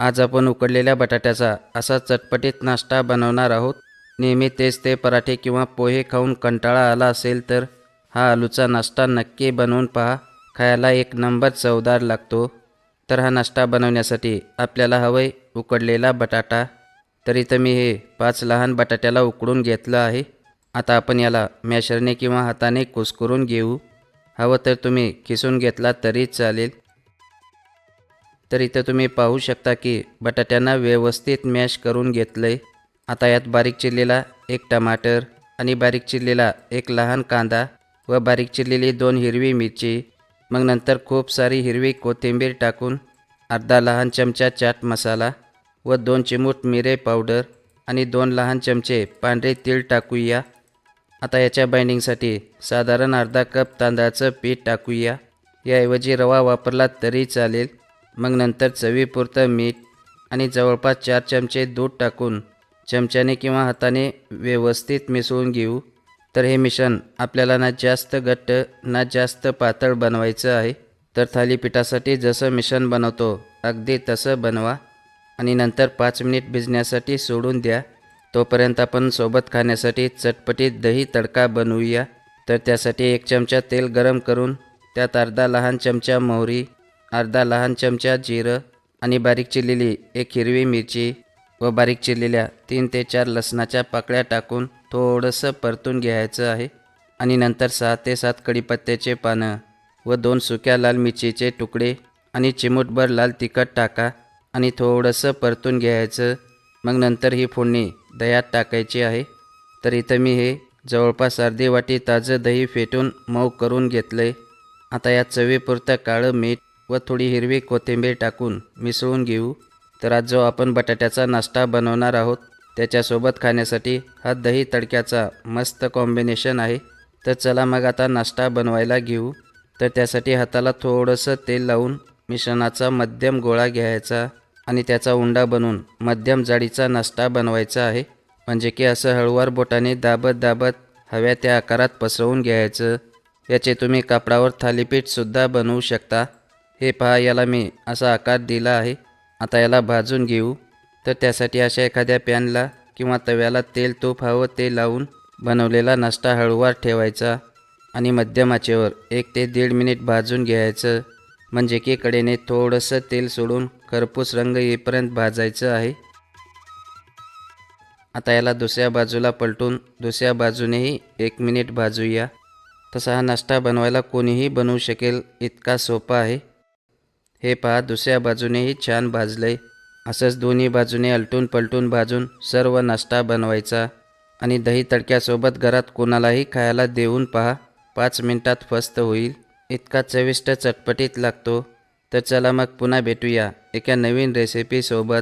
आज आपण उकडलेल्या बटाट्याचा असा चटपटीत नाश्ता बनवणार आहोत. नेहमी तेच ते पराठे किंवा पोहे खाऊन कंटाळा आला असेल तर हा आलूचा नाश्ता नक्की बनवून पहा. खायला एक नंबर चवदार लागतो. तर हा नाश्ता बनवण्यासाठी आपल्याला हवंय उकडलेला बटाटा. तर इथं मी हे पाच लहान बटाट्याला उकडून घेतलं आहे. आता आपण याला मॅशरने किंवा हाताने कुस्करून घेऊ. हवं तर तुम्ही खिसून घेतला तरी चालेल. तर इथं तुम्ही पाहू शकता की बटाट्यांना व्यवस्थित मॅश करून घेतलं आहे आता यात बारीक चिरलेला एक टमाटर आणि बारीक चिरलेला एक लहान कांदा व बारीक चिरलेली दोन हिरवी मिरची. मग नंतर खूप सारी हिरवी कोथिंबीर टाकून अर्धा लहान चमचा चाट मसाला व दोन चिमूट मिरे पावडर आणि दोन लहान चमचे पांढरे तीळ टाकूया. आता याच्या बाइंडिंगसाठी साधारण अर्धा कप तांदळाचं पीठ टाकूया. याऐवजी रवा वापरला तरी चालेल. मग नंतर चवीपुरतं मीठ आणि जवळपास चार चमचे दूध टाकून चमच्याने किंवा हाताने व्यवस्थित मिसळून घेऊ. तर हे मिश्रण आपल्याला ना जास्त घट्ट ना जास्त पातळ बनवायचं आहे. तर थालीपीठासाठी जसं मिश्रण बनवतो अगदी तसं बनवा. आणि नंतर पाच मिनिट भिजण्यासाठी सोडून द्या. तोपर्यंत आपण सोबत खाण्यासाठी चटपटीत दही तडका बनवूया. तर त्यासाठी एक चमचा तेल गरम करून त्यात अर्धा लहान चमचा मोहरी अर्धा लहान चमचा जिरं आणि बारीक चिरलेली एक हिरवी मिरची व बारीक चिरलेल्या तीन ते चार लसणाच्या पाकळ्या टाकून थोडंसं परतून घ्यायचं आहे आणि नंतर सहा ते सात कढीपत्त्याचे पानं व दोन सुक्या लाल मिरचीचे तुकडे आणि चिमूटभर लाल तिखट टाका आणि थोडंसं परतून घ्यायचं. मग नंतर ही फोडणी दह्यात टाकायची आहे. तर इथं मी हे जवळपास अर्धी वाटी ताजं दही फेटून मऊ करून घेतलं आहे आता यात चवीपुरतं काळं मीठ व थोडी हिरवी कोथिंबीर टाकून मिसळून घेऊ. तर आज जो आपण बटाट्याचा नाश्ता बनवणार आहोत त्याच्यासोबत खाण्यासाठी हा दही तडक्याचा मस्त कॉम्बिनेशन आहे. तर चला मग आता नाश्ता बनवायला घेऊ. तर त्यासाठी हाताला थोडंसं तेल लावून मिश्रणाचा मध्यम गोळा घ्यायचा आणि त्याचा उंडा बनवून मध्यम जाडीचा नाश्ता बनवायचा आहे. म्हणजे की असं हळूवार बोटाने दाबत दाबत हव्या त्या आकारात पसरवून घ्यायचं. याचे तुम्ही कापडावर थालीपीठसुद्धा बनवू शकता. हे पहा याला मी असा आकार दिला आहे. आता याला भाजून घेऊ. तर त्यासाठी अशा एखाद्या पॅनला किंवा तव्याला तेल तूप हवं ते लावून बनवलेला नाश्ता हळूवार ठेवायचा आणि मध्यम आचेवर एक ते दीड मिनिट भाजून घ्यायचं. म्हणजे की कडेने थोडंसं तेल सोडून खरपूस रंग येईपर्यंत भाजायचं आहे. आता याला दुसऱ्या बाजूला पलटून दुसऱ्या बाजूनेही एक मिनिट भाजूया. तसा हा नाश्ता बनवायला कोणीही बनवू शकेल इतका सोपा आहे. हे पहा दुसऱ्या बाजूनेही छान भाजलंय. असंच दोन्ही बाजूने अलटून पलटून भाजून सर्व नाश्ता बनवायचा. आणि दही तडक्यासोबत घरात कोणालाही खायला देऊन पहा पाच मिनटात फस्त होईल. इतका चविष्ट चटपटीत लागतो. तर चला मग पुन्हा भेटूया एका नवीन रेसिपीसोबत